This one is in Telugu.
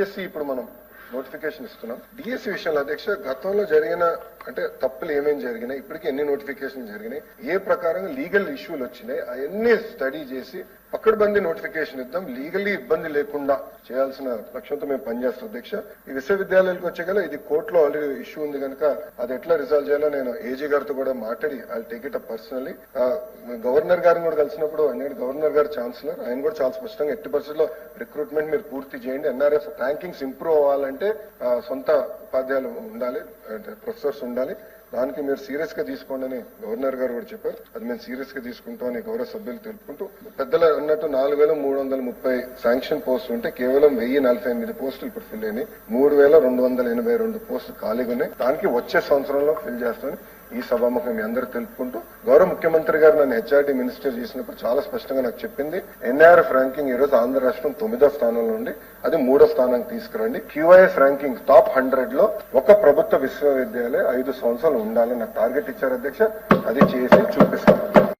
డిఎస్సి ఇప్పుడు మనం నోటిఫికేషన్ ఇస్తున్నాం. డిఎస్సి విషయంలో అధ్యక్ష గతంలో జరిగిన అంటే తప్పులు ఏమేమి జరిగినాయి ఇప్పటికి ఎన్ని నోటిఫికేషన్ జరిగినాయి ఏ ప్రకారం లీగల్ ఇష్యూలు వచ్చినాయి అవన్నీ స్టడీ చేసి పక్కడబందీ నోటిఫికేషన్ ఇద్దాం. లీగల్లీ ఇబ్బంది లేకుండా చేయాల్సిన లక్ష్యంతో మేము పనిచేస్తాం అధ్యక్ష. ఈ విశ్వవిద్యాలయాలకు కదా ఇది కోర్టులో ఆల్రెడీ ఇష్యూ ఉంది కనుక అది ఎట్లా రిజాల్వ్ చేయాలో నేను ఏజీ గారితో కూడా మాట్లాడి I take it up personally governor గారిని కూడా కలిసినప్పుడు నేను గవర్నర్ గారు ఛాన్సలర్ ఆయన కూడా చాలా స్పష్టంగా ఎట్టి పరిస్థితుల్లో రిక్రూట్మెంట్ మీరు పూర్తి చేయండి. ఎన్ఆర్ఎఫ్ ర్యాంకింగ్స్ ఇంప్రూవ్ అవ్వాలంటే సొంత ఉపాధ్యాయులు ఉండాలి ప్రొఫెసర్స్ ఉండాలి. దానికి మీరు సీరియస్గా తీసుకోండి అని గవర్నర్ గారు కూడా చెప్పారు. అది మేము సీరియస్గా తీసుకుంటామని గౌరవ సభ్యులు తెలుపుకుంటూ పెద్దలు అన్నట్టు నాలుగు వేల మూడు వందల ముప్పై శాంక్షన్ పోస్టులు ఉంటే కేవలం వెయ్యి నలభై ఎనిమిది పోస్టులు ఇప్పుడు ఫిల్ అయినాయి. మూడు వేల రెండు వందల ఎనభై రెండు పోస్టులు ఖాళీగా ఉన్నాయి. దానికి వచ్చే సంవత్సరంలో ఫిల్ చేస్తామని ఈ సభాముఖం మీ అందరూ తెలుపుకుంటూ గౌరవ ముఖ్యమంత్రి గారు నన్ను హెచ్ఆర్డీ మినిస్టర్ చేసినప్పుడు చాలా స్పష్టంగా నాకు చెప్పింది. ఎన్ఆర్ఎఫ్ ర్యాంకింగ్ ఈ రోజు ఆంధ్ర రాష్ట్రం తొమ్మిదో స్థానంలో ఉంది. అది మూడో స్థానానికి తీసుకురండి. క్యూఐఎస్ ర్యాంకింగ్ టాప్ హండ్రెడ్లో ఒక ప్రభుత్వ విశ్వవిద్యాలయం ఐదు సంవత్సరాలు ఉండాలని నాకు టార్గెట్ ఇచ్చారు అధ్యక్ష. అది చేసి చూపిస్తాను.